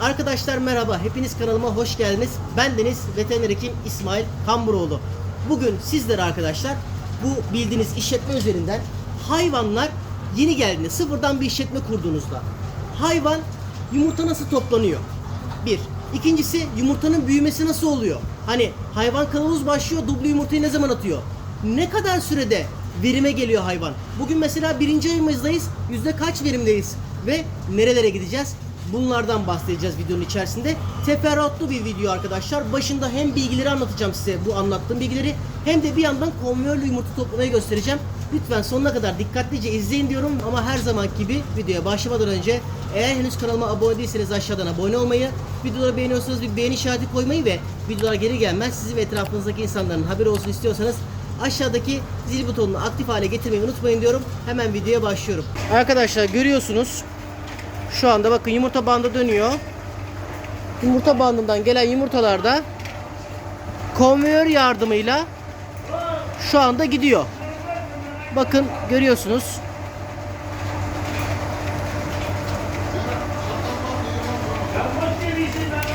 Arkadaşlar merhaba, hepiniz kanalıma hoş geldiniz. Ben Deniz, veteriner hekim İsmail Kamburoğlu. Bugün sizlere arkadaşlar bu bildiğiniz işletme üzerinden hayvanlar yeni geldiğinde, sıfırdan bir işletme kurduğunuzda hayvan yumurta nasıl toplanıyor? Bir. İkincisi yumurtanın büyümesi nasıl oluyor? Hani hayvan kılavuz başlıyor, dublu yumurtayı ne zaman atıyor? Ne kadar sürede verime geliyor hayvan? Bugün mesela birinci ayımızdayız, yüzde kaç verimdeyiz? Ve nerelere gideceğiz? Bunlardan bahsedeceğiz videonun içerisinde. Teferruatlı bir video arkadaşlar. Başında hem bilgileri anlatacağım size bu anlattığım bilgileri hem de bir yandan konveyörlü yumurta toplamayı göstereceğim. Lütfen sonuna kadar dikkatlice izleyin diyorum ama her zaman gibi videoya başlamadan önce eğer henüz kanalıma abone değilseniz aşağıdan abone olmayı, videoları beğeniyorsanız bir beğeni işareti koymayı ve videolar geri gelmez sizi ve etrafınızdaki insanların haberi olsun istiyorsanız aşağıdaki zil butonunu aktif hale getirmeyi unutmayın diyorum. Hemen videoya başlıyorum. Arkadaşlar görüyorsunuz şu anda bakın yumurta bandı dönüyor. Yumurta bandından gelen yumurtalar da konveyör yardımıyla şu anda gidiyor. Bakın görüyorsunuz.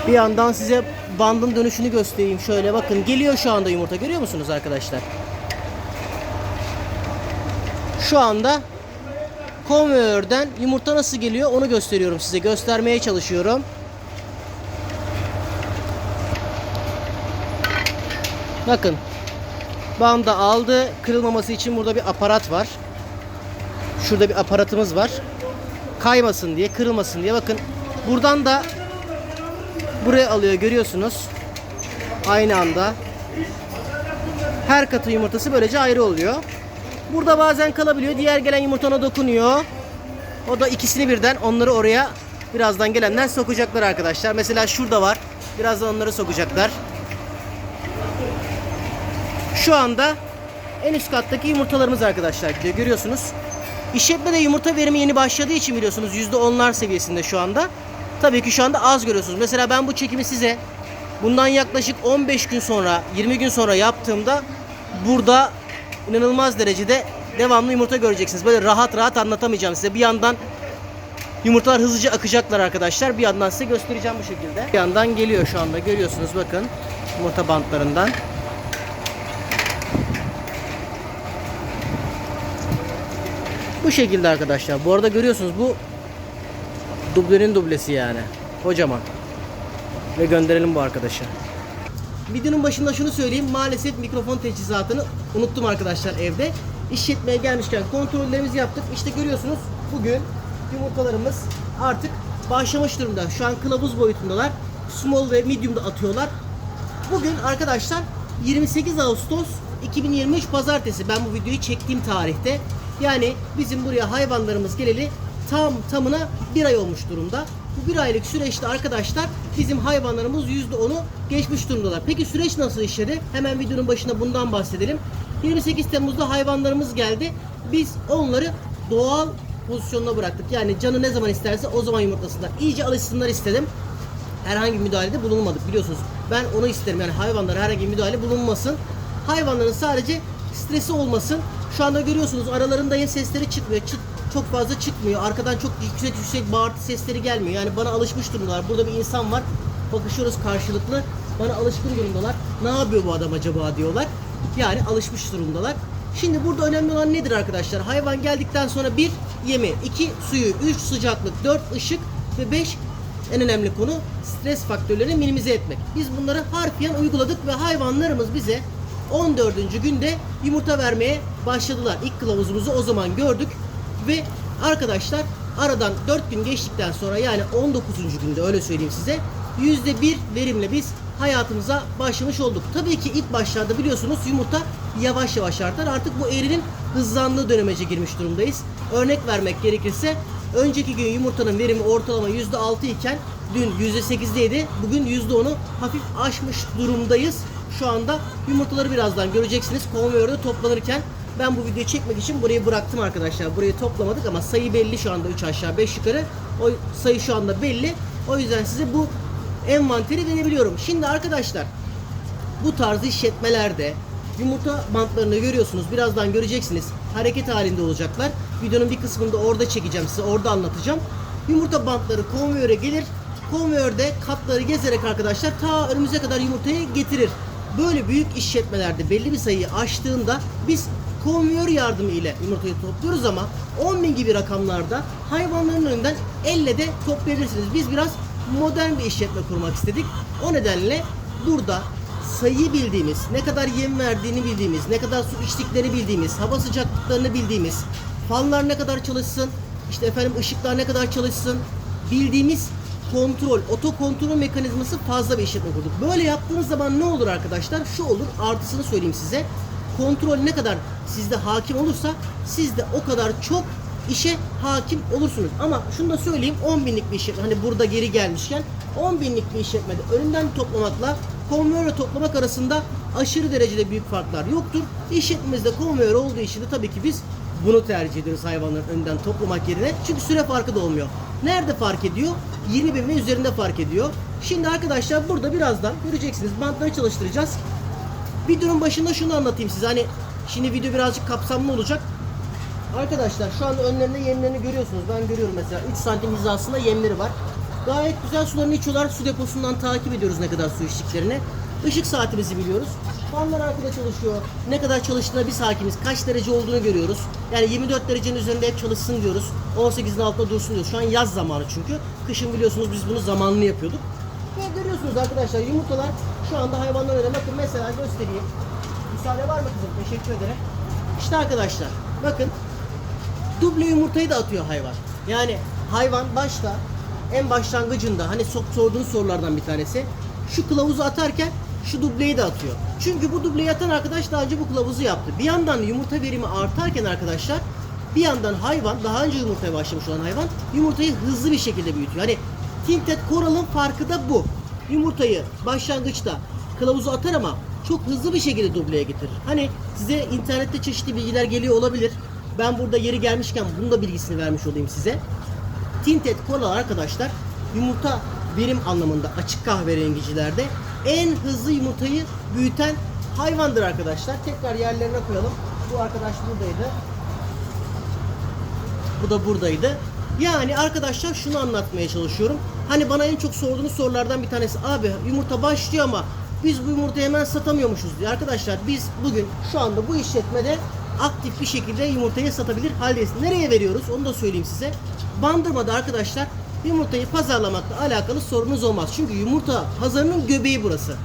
Bir yandan size bandın dönüşünü göstereyim. Şöyle bakın geliyor şu anda yumurta. Görüyor musunuz arkadaşlar? Şu anda konveyörden yumurta nasıl geliyor onu gösteriyorum size. Göstermeye çalışıyorum. Bakın. Banda aldı. Kırılmaması için burada bir aparat var. Şurada bir aparatımız var. Kaymasın diye, kırılmasın diye. Bakın buradan da buraya alıyor görüyorsunuz. Aynı anda. Her katı yumurtası böylece ayrı oluyor. Burada bazen kalabiliyor. Diğer gelen yumurtana dokunuyor. O da ikisini birden onları oraya birazdan gelenler sokacaklar arkadaşlar. Mesela şurada var. Birazdan onları sokacaklar. Şu anda en üst kattaki yumurtalarımız arkadaşlar gidiyor. Görüyorsunuz. İşletmede yumurta verimi yeni başladığı için biliyorsunuz %10'lar seviyesinde şu anda. Tabii ki şu anda az görüyorsunuz. Mesela ben bu çekimi size bundan yaklaşık 15 gün sonra, 20 gün sonra yaptığımda burada inanılmaz derecede devamlı yumurta göreceksiniz. Böyle rahat rahat anlatamayacağım size. Bir yandan yumurtalar hızlıca akacaklar arkadaşlar. Bir yandan size göstereceğim bu şekilde. Bir yandan geliyor şu anda görüyorsunuz bakın yumurta bantlarından. Bu şekilde arkadaşlar. Bu arada görüyorsunuz bu dublenin dublesi yani. Kocaman. Ve gönderelim bu arkadaşa. Videonun başında şunu söyleyeyim. Maalesef mikrofon teçhizatını unuttum arkadaşlar evde. İşletmeye gelmişken kontrollerimizi yaptık. İşte görüyorsunuz bugün yumurtalarımız artık başlamış durumda. Şu an kılavuz boyutundalar. Small ve medium'da atıyorlar. Bugün arkadaşlar 28 Ağustos 2023 Pazartesi. Ben bu videoyu çektiğim tarihte. Yani bizim buraya hayvanlarımız geleli tam tamına bir ay olmuş durumda. Bu bir aylık süreçte arkadaşlar bizim hayvanlarımız %10'u geçmiş durumdalar. Peki süreç nasıl işledi? Hemen videonun başında bundan bahsedelim. 28 Temmuz'da hayvanlarımız geldi. Biz onları doğal pozisyonuna bıraktık. Yani canı ne zaman isterse o zaman yumurtlasınlar. İyice alışsınlar istedim. Herhangi bir müdahalede bulunmadık biliyorsunuz. Ben onu isterim yani hayvanlara herhangi bir müdahale bulunmasın. Hayvanların sadece stresi olmasın. Şu anda görüyorsunuz aralarında ya sesleri çıkmıyor. Çıt, çok fazla çıkmıyor. Arkadan çok yüksek yüksek bağırtı sesleri gelmiyor. Yani bana alışmış durumdalar. Burada bir insan var. Bakışıyoruz karşılıklı. Bana alışkın durumdalar. Ne yapıyor bu adam acaba diyorlar. Yani alışmış durumdalar. Şimdi burada önemli olan nedir arkadaşlar? Hayvan geldikten sonra bir yemi, iki suyu, üç sıcaklık, dört ışık ve beş en önemli konu stres faktörlerini minimize etmek. Biz bunları harfiyen uyguladık ve hayvanlarımız bize 14. günde yumurta vermeye başladılar. İlk kılavuzumuzu o zaman gördük ve arkadaşlar aradan 4 gün geçtikten sonra yani 19. günde öyle söyleyeyim size %1 verimle biz hayatımıza başlamış olduk. Tabii ki ilk başlarda biliyorsunuz yumurta yavaş yavaş artar. Artık bu eğrinin hızlandığı dönemece girmiş durumdayız. Örnek vermek gerekirse önceki gün yumurtanın verimi ortalama %6 iken dün %8'deydi. Bugün %10'u hafif aşmış durumdayız. Şu anda yumurtaları birazdan göreceksiniz. Konveyörde toplanırken ben bu videoyu çekmek için burayı bıraktım arkadaşlar. Burayı toplamadık ama sayı belli şu anda 3 aşağı 5 yukarı. O sayı şu anda belli. O yüzden size bu envanteri verebiliyorum. Şimdi arkadaşlar bu tarz işletmelerde yumurta bantlarını görüyorsunuz. Birazdan göreceksiniz. Hareket halinde olacaklar. Videonun bir kısmını da orada çekeceğim size. Orada anlatacağım. Yumurta bantları konveyöre gelir. Konveyörde katları gezerek arkadaşlar ta önümüze kadar yumurtayı getirir. Böyle büyük işletmelerde belli bir sayıyı aştığında biz konveyör yardımı ile yumurtayı topluyoruz ama 10 bin gibi rakamlarda hayvanların önünden elle de toplayabilirsiniz. Biz biraz modern bir işletme kurmak istedik. O nedenle burada sayıyı bildiğimiz, ne kadar yem verdiğini bildiğimiz, ne kadar su içtiklerini bildiğimiz, hava sıcaklıklarını bildiğimiz, fanlar ne kadar çalışsın, işte efendim ışıklar ne kadar çalışsın, bildiğimiz kontrol, oto kontrol mekanizması fazla bir işletme kurduk. Böyle yaptığınız zaman ne olur arkadaşlar? Şu olur, artısını söyleyeyim size. Kontrol ne kadar sizde hakim olursa siz de o kadar çok işe hakim olursunuz. Ama şunu da söyleyeyim 10 binlik bir işletme hani burada geri gelmişken 10 binlik bir işletmede önünden toplamakla konveyörle toplamak arasında aşırı derecede büyük farklar yoktur. İşletmemizde konveyör olduğu için de tabii ki biz bunu tercih ediyoruz hayvanların önden toplamak yerine. Çünkü süre farkı da olmuyor. Nerede fark ediyor? 20 bin üzerinde fark ediyor. Şimdi arkadaşlar burada birazdan göreceksiniz bantları çalıştıracağız. Videonun başında şunu anlatayım size. Hani şimdi video birazcık kapsamlı olacak. Arkadaşlar şu anda önlerinde yemlerini görüyorsunuz. Ben görüyorum mesela 3 santim hizasında yemleri var. Gayet güzel sularını içiyorlar. Su deposundan takip ediyoruz ne kadar su içtiklerini. Işık saatimizi biliyoruz. Fanlar arkada çalışıyor. Ne kadar çalıştığına biz hakimiz. Kaç derece olduğunu görüyoruz. Yani 24 derecenin üzerinde hep çalışsın diyoruz. 18'in altında dursun diyoruz. Şu an yaz zamanı çünkü. Kışın biliyorsunuz biz bunu zamanlı yapıyorduk. Ve görüyorsunuz arkadaşlar yumurtalar şu anda hayvanların önüne. Bakın mesela göstereyim. Müsaade var mı kızım? Teşekkür ederim. İşte arkadaşlar bakın duble yumurtayı da atıyor hayvan. Yani hayvan başta en başlangıcında hani sorduğunuz sorulardan bir tanesi şu kılavuzu atarken şu dubleyi de atıyor. Çünkü bu dubleyi atan arkadaş daha önce bu kılavuzu yaptı. Bir yandan yumurta verimi artarken arkadaşlar bir yandan hayvan daha önce yumurtaya başlamış olan hayvan yumurtayı hızlı bir şekilde büyütüyor. Hani Tinted Coral'ın farkı da bu. Yumurtayı başlangıçta kılavuzu atar ama çok hızlı bir şekilde dubleye getirir. Hani size internette çeşitli bilgiler geliyor olabilir. Ben burada yeri gelmişken bunun da bilgisini vermiş olayım size. Tinted Cola arkadaşlar yumurta verim anlamında açık kahverengicilerde en hızlı yumurtayı büyüten hayvandır arkadaşlar. Tekrar yerlerine koyalım. Bu arkadaş buradaydı. Bu da buradaydı. Yani arkadaşlar şunu anlatmaya çalışıyorum. Hani bana en çok sorduğunuz sorulardan bir tanesi abi yumurta başlıyor ama biz bu yumurtayı hemen satamıyormuşuz diye. Arkadaşlar biz bugün şu anda bu işletmede aktif bir şekilde yumurtayı satabilir haldeyiz. Nereye veriyoruz onu da söyleyeyim size. Bandırmada arkadaşlar yumurtayı pazarlamakla alakalı sorunuz olmaz. Çünkü yumurta pazarının göbeği burası.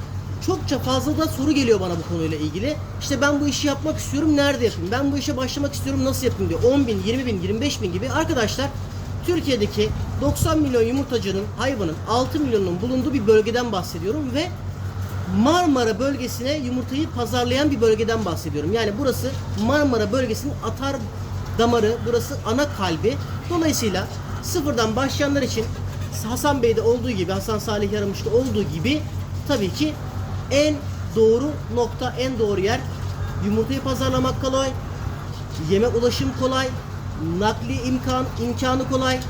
Çokça fazla da soru geliyor bana bu konuyla ilgili. İşte ben bu işi yapmak istiyorum, nerede yapayım? Ben bu işe başlamak istiyorum, nasıl yapayım diyor. 10 bin, 20 bin, 25 bin gibi. Arkadaşlar Türkiye'deki 90 milyon yumurtacının, hayvanın 6 milyonun bulunduğu bir bölgeden bahsediyorum ve Marmara bölgesine yumurtayı pazarlayan bir bölgeden bahsediyorum. Yani burası Marmara bölgesinin atar damarı, burası ana kalbi. Dolayısıyla sıfırdan başlayanlar için Hasan Bey'de olduğu gibi, Hasan Salih Yaramış'ta olduğu gibi tabii ki en doğru nokta, en doğru yer yumurtayı pazarlamak kolay, yeme ulaşım kolay, nakli imkan imkanı kolay, e,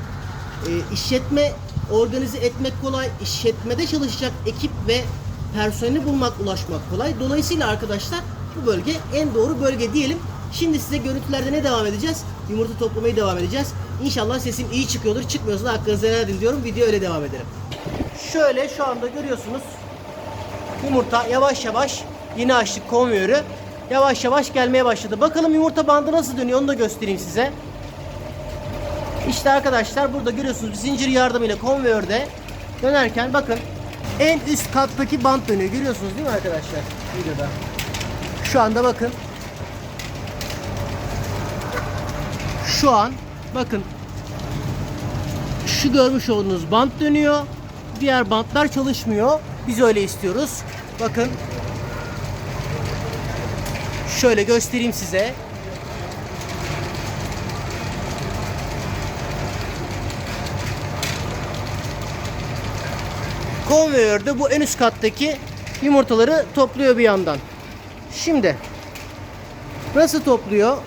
işletme organize etmek kolay, işletmede çalışacak ekip ve personeli bulmak, ulaşmak kolay. Dolayısıyla arkadaşlar bu bölge en doğru bölge diyelim. Şimdi size görüntülerde ne devam edeceğiz? Yumurta toplamayı devam edeceğiz. İnşallah sesim iyi çıkıyordur. Çıkmıyorsa da hakkınızı helal edin diyorum. Video öyle devam edelim. Şöyle şu anda görüyorsunuz. Yumurta yavaş yavaş yine açtık konveyörü. Yavaş yavaş gelmeye başladı. Bakalım yumurta bandı nasıl dönüyor onu da göstereyim size. İşte arkadaşlar burada görüyorsunuz zincir yardımıyla konveyörde dönerken bakın en üst kattaki bant dönüyor. Görüyorsunuz değil mi arkadaşlar? Videoda. Şu anda bakın. Şu an bakın şu görmüş olduğunuz bant dönüyor. Diğer bantlar çalışmıyor. Biz öyle istiyoruz. Bakın. Şöyle göstereyim size. Konveyörde bu en üst kattaki yumurtaları topluyor bir yandan. Şimdi nasıl topluyor?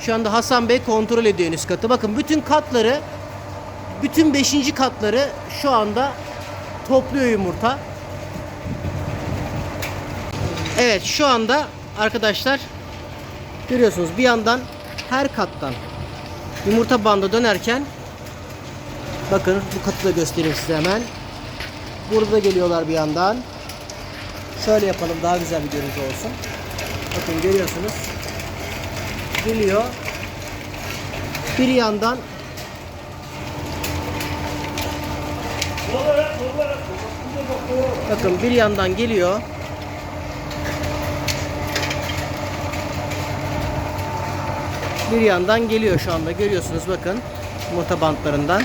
Şu anda Hasan Bey kontrol ediyor en üst katı. Bakın bütün katları bütün 5. katları şu anda topluyor yumurta. Evet şu anda arkadaşlar görüyorsunuz bir yandan her kattan yumurta bandı dönerken Bakın bu katı da göstereyim size hemen. Burada da geliyorlar bir yandan. Şöyle yapalım daha güzel bir görüntü olsun. Bakın görüyorsunuz. Geliyor. Bir yandan Bakın bir yandan geliyor. Bir yandan geliyor şu anda görüyorsunuz bakın yumurta bantlarından.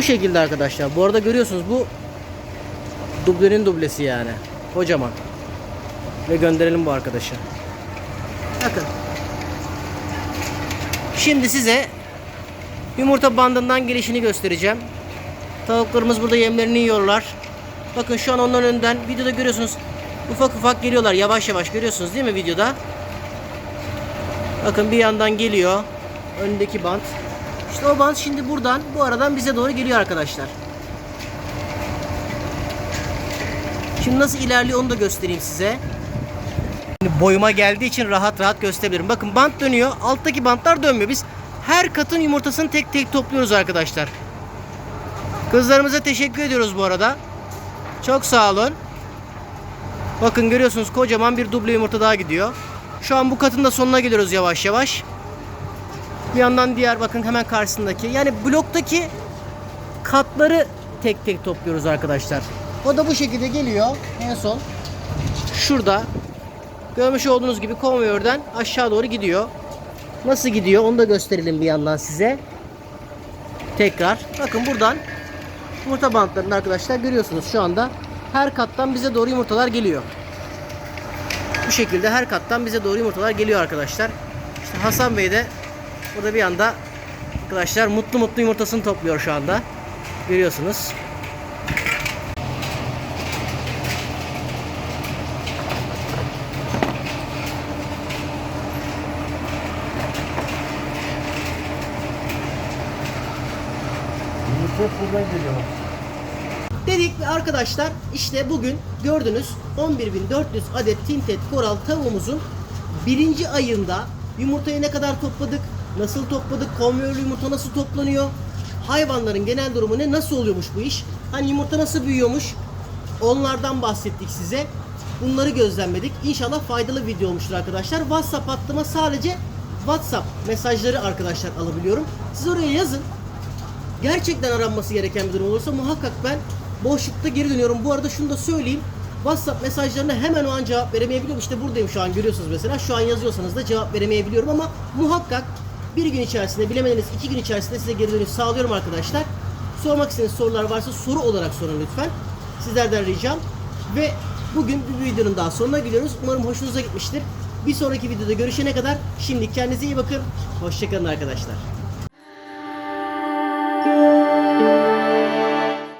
Bu şekilde arkadaşlar. Bu arada görüyorsunuz bu dublenin dublesi yani. Kocaman. Ve gönderelim bu arkadaşa. Bakın. Şimdi size yumurta bandından gelişini göstereceğim. Tavuklarımız burada yemlerini yiyorlar. Bakın şu an onların önünden videoda görüyorsunuz. Ufak ufak geliyorlar yavaş yavaş görüyorsunuz değil mi videoda? Bakın bir yandan geliyor. Öndeki bant. İşte o bant şimdi buradan bu aradan bize doğru geliyor arkadaşlar. Şimdi nasıl ilerliyor onu da göstereyim size. Şimdi boyuma geldiği için rahat rahat gösterebilirim. Bakın bant dönüyor. Alttaki bantlar dönmüyor. Biz her katın yumurtasını tek tek topluyoruz arkadaşlar. Kızlarımıza teşekkür ediyoruz bu arada. Çok sağ olun. Bakın görüyorsunuz kocaman bir duble yumurta daha gidiyor. Şu an bu katın da sonuna geliyoruz yavaş yavaş. Bir yandan diğer bakın hemen karşısındaki. Yani bloktaki katları tek tek topluyoruz arkadaşlar. O da bu şekilde geliyor. En son şurada görmüş olduğunuz gibi konveyörden aşağı doğru gidiyor. Nasıl gidiyor onu da gösterelim bir yandan size. Tekrar. Bakın buradan yumurta bantlarını arkadaşlar görüyorsunuz şu anda. Her kattan bize doğru yumurtalar geliyor. Bu şekilde her kattan bize doğru yumurtalar geliyor arkadaşlar. İşte Hasan Bey de burada bir anda arkadaşlar mutlu mutlu yumurtasını topluyor şu anda. Görüyorsunuz. Buradan geliyor. Dedik ve arkadaşlar işte bugün gördünüz 11.400 adet tinted koral tavuğumuzun birinci ayında yumurtayı ne kadar topladık, nasıl topladık, konveyörlü yumurta nasıl toplanıyor, hayvanların genel durumu ne, nasıl oluyormuş bu iş, hani yumurta nasıl büyüyormuş onlardan bahsettik size. Bunları gözlemledik. İnşallah faydalı video olmuştur arkadaşlar. WhatsApp hattıma sadece WhatsApp mesajları arkadaşlar alabiliyorum. Siz oraya yazın gerçekten aranması gereken bir durum olursa muhakkak ben boşlukta geri dönüyorum. Bu arada şunu da söyleyeyim. WhatsApp mesajlarına hemen o an cevap veremeyebiliyorum. İşte buradayım şu an görüyorsunuz mesela. Şu an yazıyorsanız da cevap veremeyebiliyorum ama muhakkak bir gün içerisinde bilemediniz iki gün içerisinde size geri dönüş sağlıyorum arkadaşlar. Sormak istediğiniz sorular varsa soru olarak sorun lütfen. Sizlerden ricam. Ve bugün bir videonun daha sonuna geliyoruz. Umarım hoşunuza gitmiştir. Bir sonraki videoda görüşene kadar şimdi kendinize iyi bakın. Hoşçakalın arkadaşlar.